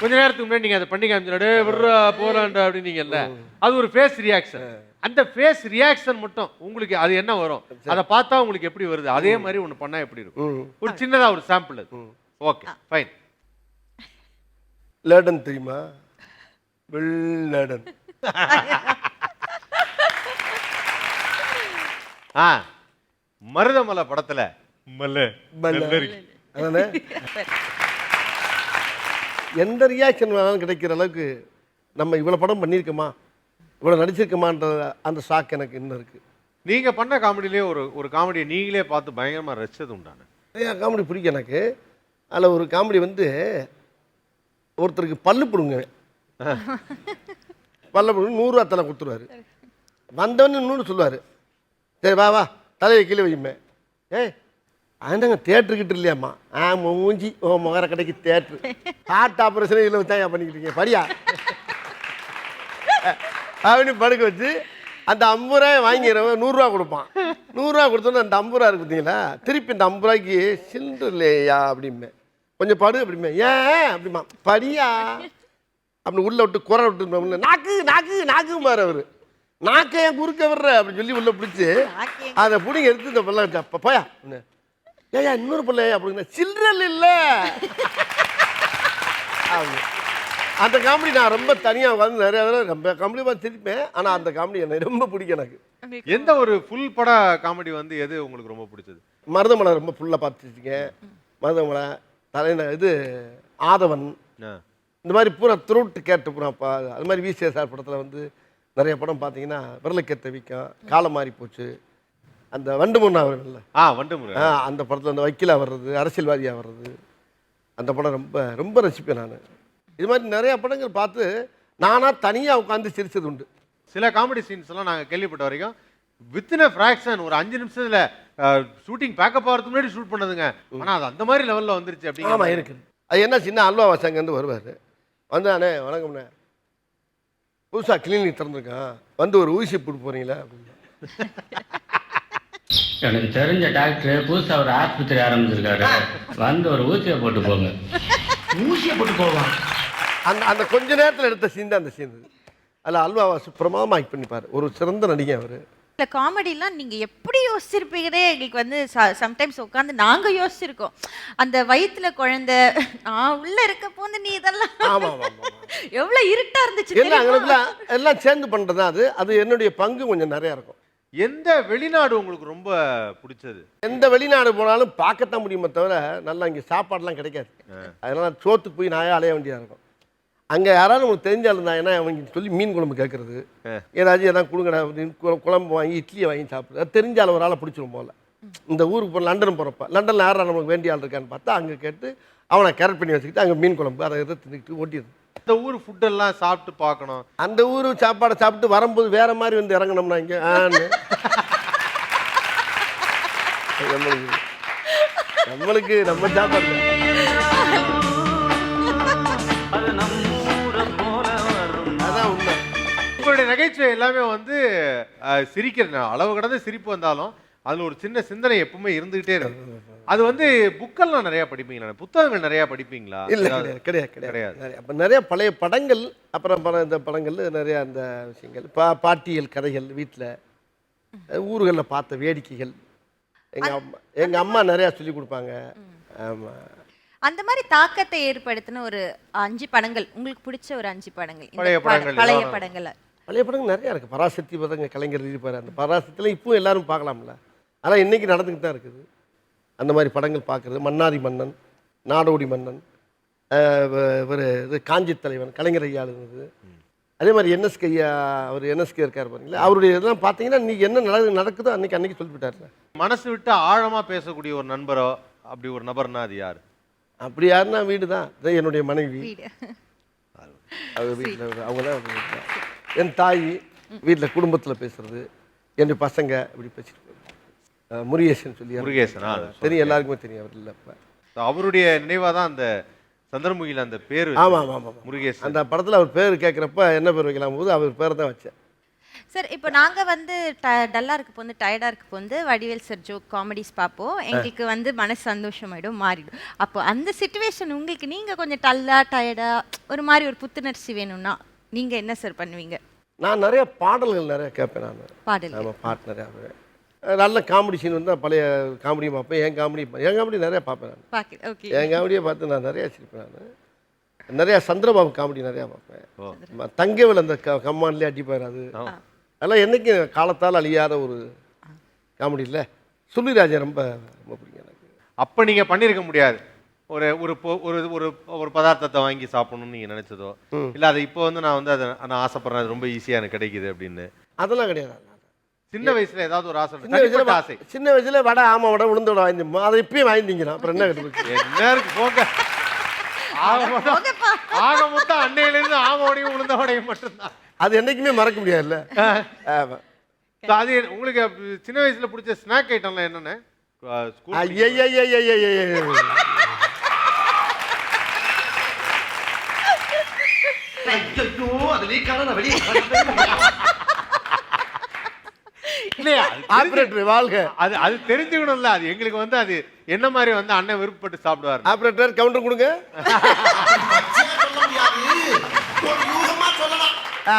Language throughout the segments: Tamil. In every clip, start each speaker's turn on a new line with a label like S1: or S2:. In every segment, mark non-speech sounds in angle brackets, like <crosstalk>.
S1: கொஞ்ச நேரத்துக்கு முன்னாடி நீங்க அதை பண்ணி காமிச்சிட விட்றா போலாண்டா அப்படின்னீங்கல்ல அது ஒரு ஃபேஸ் ரியாக்ஷன் அந்த ஃபேஸ் ரியாக்ஷன் மட்டும் உங்களுக்கு அது என்ன வரும்? அதை பார்த்தா உங்களுக்கு எப்படி வருது? அதே மாதிரி ஒன்று பண்ணா எப்படி இருக்கும்? ஒரு சின்னதா ஒரு சாம்பிள் அது. ஓகே ஃபைன்
S2: லேடன் தெரியுமா? வில் லேடன்.
S1: ஆ மருதமலை படத்துல மல்ல
S2: மல்ல.
S1: நல்லரி.
S2: அதானே? எந்த ரியாக்ஷன் வேணாலும் கிடைக்கிற அளவுக்கு நம்ம இவ்வளோ படம் பண்ணியிருக்கோமா? இவ்வளோ நடிச்சிருக்கோமான்ற அந்த ஷாக் எனக்கு இன்னும் இருக்குது
S1: நீங்க பண்ண காமெடியிலே ஒரு ஒரு காமெடியை நீங்களே பார்த்து பயங்கரமா ரசிச்சது உண்டான?
S2: நிறையா காமெடி பிடிக்கும் எனக்கு. அதில் ஒரு காமெடி வந்து ஒருத்தருக்கு பல்லு பிடுங்க. <laughs> பல்ல பிடுங்க நூறுரூவா தலை கொடுத்துருவாரு. வந்தவொடனே நூறு சொல்லுவார். சரி வா வா தலையை கீழே வையுமே. ஏய் ஆண்டாங்க தேட்டருக்கிட்ட இல்லையாம்மா. ஆ மூஞ்சி ஓ முகர கடைக்கு தேட்ரு ஹார்ட் ஆப்ரேஷன் வச்சா ஏன் பண்ணிக்கிட்டு இருக்கீங்க? படியா? அவனு படுக்க வச்சு அந்த ஐம்பது ரூபாய் வாங்கிறவன் நூறுரூவா கொடுப்பான். நூறுரூவா கொடுத்தோன்னே அந்த ஐம்பது ரூபா இருக்கு பார்த்தீங்களா? திருப்பி இந்த ஐம்பது ரூபாய்க்கு சில்லு இல்லையா அப்படிமே கொஞ்சம் படு அப்படிமே ஏன்? அப்படிமா படியா? அப்படின்னு உள்ள விட்டு குறை விட்டு நாக்கு நாக்கு நாக்கு மாறு அவரு. நாக்கை குறுக்க விடுற? அப்படின்னு சொல்லி உள்ள பிடிச்சி அதை பிடிங்க எடுத்து இந்த பிள்ளை வச்சா, "அப்பா, போயா. ஏய்யா இன்னொரு பிள்ளை அப்படின்னா சில்லறல் இல்லை. அந்த காமெடி நான் ரொம்ப தனியாக உட்காந்து நிறைய தடவை ரொம்ப காமெடி பார்த்து சிரிப்பேன். ஆனால் அந்த காமெடி எனக்கு ரொம்ப பிடிக்கும் எனக்கு.
S1: எந்த ஒரு ஃபுல் பட காமெடி வந்து எது உங்களுக்கு ரொம்ப பிடிச்சது?
S2: மருதமலை ரொம்ப ஃபுல்லாக பார்த்துருக்கேன் மருதமலை தலைன இது ஆதவன். இந்த மாதிரி பூரா த்ரூட் கேட்டு பூரா பா அது மாதிரி விசிஎஸ்ஆர் படத்தில் வந்து நிறைய படம் பார்த்தீங்கன்னா விரலுக்கேத்த விற்கும் காலம் மாறி போச்சு அந்த வண்டு முன்னா அவர்கள்ல.
S1: ஆ வண்டு முருகன்
S2: ஆ அந்த படத்தில் அந்த வக்கீலாக வர்றது அரசியல்வாதியாக வர்றது அந்த படம் ரொம்ப ரொம்ப ரசிப்பேன் நான். இது மாதிரி நிறைய படங்கள் பார்த்து நானாக தனியாக உட்காந்து சிரிச்சது உண்டு.
S1: சில காமெடி சீன்ஸ் எல்லாம் நாங்க கேள்விப்பட்ட வரைக்கும் வித்தின் அ ஃபிராக்ஷன் ஒரு அஞ்சு நிமிஷத்துல ஷூட்டிங் பேக்கப் ஆகிறதுக்கு முன்னாடி ஷூட் பண்ணதுங்க. ஆனா அது அந்த மாதிரி லெவல்ல வந்துருச்சு
S2: ஆமாம்
S1: அப்படிங்கிற
S2: இருக்குது அது என்ன சின்ன அல்வா வாசங்கன்னு வருவார். வந்து அண்ணே. வணக்கம்ண்ணே புதுசாக கிளினிக் திறந்துருக்கான். வந்து ஒரு ஊசி போட்டு போகிறீங்களா அப்படின்னு. <laughs>
S3: எனக்கு தெரிஞ்ச டாக்டர் புதுசா ஒரு ஆஸ்பத்திரி ஆரம்பிச்சிருக்காரு. வந்து ஒரு ஊசியை போட்டு போங்க.
S4: ஊசியை போட்டு போவான்.
S2: அந்த அந்த கொஞ்ச நேரத்தில் எடுத்த சீன் தான் அந்த சீன். அதில் அல்வாவை சுப்பிரமாக ஆக்ட் பண்ணிப்பார். ஒரு சிறந்த நடிகை அவர்.
S5: இந்த காமெடிலாம் நீங்க எப்படி யோசிச்சிருப்பீங்கன்னே எங்களுக்கு வந்து சம்டைம்ஸ் உட்காந்து நாங்க யோசிச்சிருக்கோம். அந்த வயித்துல குழந்தை நான் உள்ள இருக்க போது நீ இதெல்லாம் எவ்வளவு இருட்டா இருந்துச்சு
S2: எல்லாம் சேர்ந்து பண்ணுறது அது. அது என்னுடைய பங்கு கொஞ்சம் நிறையா இருக்கும்.
S1: எந்த வெளிநாடு உங்களுக்கு ரொம்ப பிடிச்சது?
S2: எந்த வெளிநாடு போனாலும் பார்க்கத்தான் முடியுமே தவிர நல்லா இங்கே சாப்பாடுலாம் கிடைக்காது. அதனால சோத்துக்கு போய் நாயே அலைய வேண்டியதாக இருக்கும். அங்கே யாராவது உங்களுக்கு தெரிஞ்ச இருந்தாங்கன்னா அவங்க சொல்லி மீன் குழம்பு கேட்குறது ஏதாச்சும் எதாவது கொடுங்கடா குழம்பு வாங்கி இட்லியை வாங்கி சாப்பிடுறது அது தெரிஞ்ச ஆள் ஒரு ஆளை பிடிச்சிரும் போல. இந்த ஊருக்கு போகிற லண்டன் போகிறப்ப லண்டனில் யாரா நமக்கு வேண்டிய ஆள் இருக்கான்னு பார்த்தா அங்கே கேட்டு அவனை கேரட் பண்ணி வச்சுக்கிட்டு அங்கே மீன் குழம்பு அதை எதை தின்னுக்கிட்டு ஓட்டிடுது.
S1: இந்த ஊர் ஃபுட்டெல்லாம் சாப்பிட்டு பார்க்கணும்.
S2: அந்த ஊர் சாப்பாடை சாப்பிட்டு வரும்போது வேற மாதிரி வந்து இறங்கணும்னா இங்கே? ஆன்னு. நம்மளுக்கு நம்மளுக்கு நம்ம சாப்பாடு அதான் உண்மை.
S1: உங்களுடைய நகைச்சுவை எல்லாமே வந்து சிரிக்கிற அளவு கடந்த சிரிப்பு வந்தாலும் அதுல ஒரு சின்ன சிந்தனை எப்பவுமே இருந்துகிட்டே இருக்கு. அது வந்து புக்கெல்லாம் நிறைய படிப்பீங்களா? புத்தகங்கள் நிறைய படிப்பீங்களா?
S2: இல்லை? கிடையாது கிடையாது
S1: கிடையாது.
S2: அப்போ நிறைய பழைய படங்கள் அப்புறம் பல இந்த படங்கள் நிறைய அந்த விஷயங்கள். பா பாட்டியல் கதைகள் வீட்டில் ஊர்களில் பார்த்த வேடிக்கைகள். எங்கள் அம்மா எங்கள் அம்மா நிறையா சொல்லி கொடுப்பாங்க. ஆமாம்
S5: அந்த மாதிரி தாக்கத்தை ஏற்படுத்தின ஒரு அஞ்சு படங்கள் உங்களுக்கு பிடிச்ச ஒரு அஞ்சு படங்கள்
S1: பழைய
S5: பட-
S1: படங்கள்
S5: பழைய? படங்கள்.
S2: பழைய படங்கள் நிறையா இருக்குது பராசக்தி படங்க கலைஞர் இருப்பார் அந்த பராசக்தியில் இப்பவும் எல்லாரும் பார்க்கலாம்ல. ஆனால் இன்றைக்கி நடந்துக்கிட்டு தான் இருக்குது. அந்த மாதிரி படங்கள் பார்க்குறது. மன்னாரி மன்னன் நாடோடி மன்னன் இவர் இது காஞ்சி தலைவன் கலைஞர் ஐயா இருந்தது. அதே மாதிரி என்எஸ்கே ஐயா அவர் என்எஸ்கே இருக்கார் பாருங்களா அவருடைய இதெல்லாம் பார்த்தீங்கன்னா இன்றைக்கி என்ன நட நடக்குதோ அன்றைக்கி அன்றைக்கி சொல்லிவிட்டார்ல
S1: மனசு விட்டு ஆழமா பேசக்கூடிய ஒரு நண்பரோ அப்படி ஒரு நபர்னா அது யாரு?
S2: அப்படி யாருன்னா வீடு தான். இது என்னுடைய மனைவி. அவங்க வீட்டில் அவங்க தான். என் தாய் வீட்டில் குடும்பத்தில் பேசுறது. என்னுடைய பசங்க இப்படி பேசிட்டு முருகேசன் சொல்லி
S1: முருகேசன், ஆ,
S2: தெரியும். எல்லாருக்குமே தெரியும் அவர் இல்லை இப்போ
S1: அவருடைய நினைவா தான் அந்த சந்திரமுகில அந்த பேர்
S2: ஆமாம் ஆமாம் ஆமாம்
S1: முருகேசன்.
S2: அந்த படத்தில் அவர் பேர் கேட்குறப்ப என்ன பேர் வைக்கலாம் போது அவர் பேர் தான் வச்சேன்.
S5: சார் இப்போ நாங்க வந்து டல்லா இருக்க போது டயர்டா இருக்க போது வடிவேல் சார் ஜோக் காமெடிஸ் பார்ப்போம் எங்களுக்கு வந்து மனசு சந்தோஷமாயிடும் மாறிடும். அப்போ அந்த சுச்சுவேஷன் உங்களுக்கு நீங்க கொஞ்சம் டல்லா டயர்டா ஒரு மாதிரி ஒரு புத்துணர்ச்சி வேணும்னா நீங்க என்ன சார் பண்ணுவீங்க?
S2: நான் நிறைய பாடல்கள் நிறைய கேட்பேன் நான்.
S5: பாடல்
S2: பாட்டு நிறையா. நல்ல காமெடி சீன் வந்து பழைய காமெடி பார்ப்பேன். என் காமெடி என் காமெடி நிறைய பார்ப்பேன் நான். என் காமெடியை பார்த்து நான் நிறைய சிரிப்பேன் நான். நிறையா சந்திரபாபு காமெடி நிறையா பார்ப்பேன். தங்கவேல் அந்த க கம்மான்லேயே அடிப்பார் அது அதெல்லாம் என்றைக்கும் காலத்தால் அழியாத ஒரு காமெடி இல்லை. சுள்ளிராஜன் ரொம்ப ரொம்ப பிடிக்கும் எனக்கு.
S1: அப்ப நீங்க பண்ணிருக்க முடியாது. ஒரு ஒரு பொ- ஒரு ஒரு ஒரு பதார்த்தத்தை வாங்கி சாப்பிடணும்னு நீங்க நினைச்சதோ? இல்ல அதை இப்போ வந்து நான் வந்து அதை நான் ஆசைப்படுறேன். அது ரொம்ப ஈஸியா எனக்கு கிடைக்குது அப்படின்னு.
S2: அதெல்லாம் கிடையாது.
S1: சின்ன வயசுல ஏதாவது ஒரு ஆசை
S2: சின்ன வயசுல
S1: ஆசை.
S2: சின்ன வயசுல வடை ஆமா வடை உளுந்த வடை வாங்கிப்போம் அதை இப்பயும் வாங்கிட்டீங்கிறான் அப்புறம் என்ன கட்டுப்போச்சு
S1: என்ன இருக்கு போங்க. ஆக மொத்தம் ஆக மொத்தம் அன்னையில இருந்து ஆமோடையும் உளுந்தவடையும் மட்டும்தான்.
S2: அது என்னைக்குமே மறக்க முடியாதுல்ல?
S1: அது உங்களுக்கு சின்ன வயசுல பிடிச்ச ஸ்நாக் ஐட்டம்லாம் என்னென்ன.
S4: ஐயோ அது நான் வெளியே
S1: இல்லையா?
S2: ஆபரேட்டர் வாழ்க.
S1: அது அது தெரிஞ்சுக்கணும்ல. அது எங்களுக்கு வந்து அது என்ன மாதிரி வந்து அண்ணன் விருப்பப்பட்டு சாப்பிடுவார்?
S2: ஆபரேட்டர் கவுண்டர் கொடுங்க. ஆ.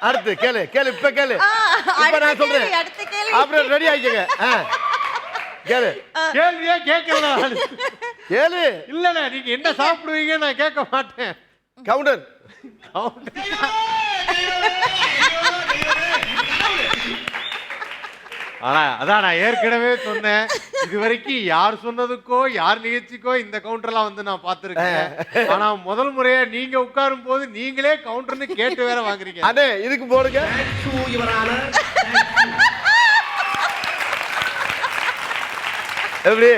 S2: அடுத்து கேளு கேளு இப்ப கேளு. இப்ப நான் சொல்றேன். ஆபரேட்டர் ரெடி ஆயிக்கங்க. ஆ. கேளு.
S1: கேள்வியே கேட்கல
S2: கேளு.
S1: இல்லண்ணே நீங்க என்ன சாப்பிடுவீங்க நான் கேட்க மாட்டேன்.
S2: கவுண்டர்
S1: ஆனா அதான் நான் ஏற்கனவே சொன்னேன். இது வரைக்கும் யார் சொன்னதுக்கோ யார் நிகழ்ச்சிக்கோ இந்த கவுண்டர்லாம் வந்து நான் பார்த்திருக்கேன். ஆனா முதல் முறையா நீங்க உட்காரும் போது நீங்களே கவுண்டர்னு கேட்டு வேற வாங்குறீங்க.
S2: அதே இதுக்கு போடுங்க. எப்படி?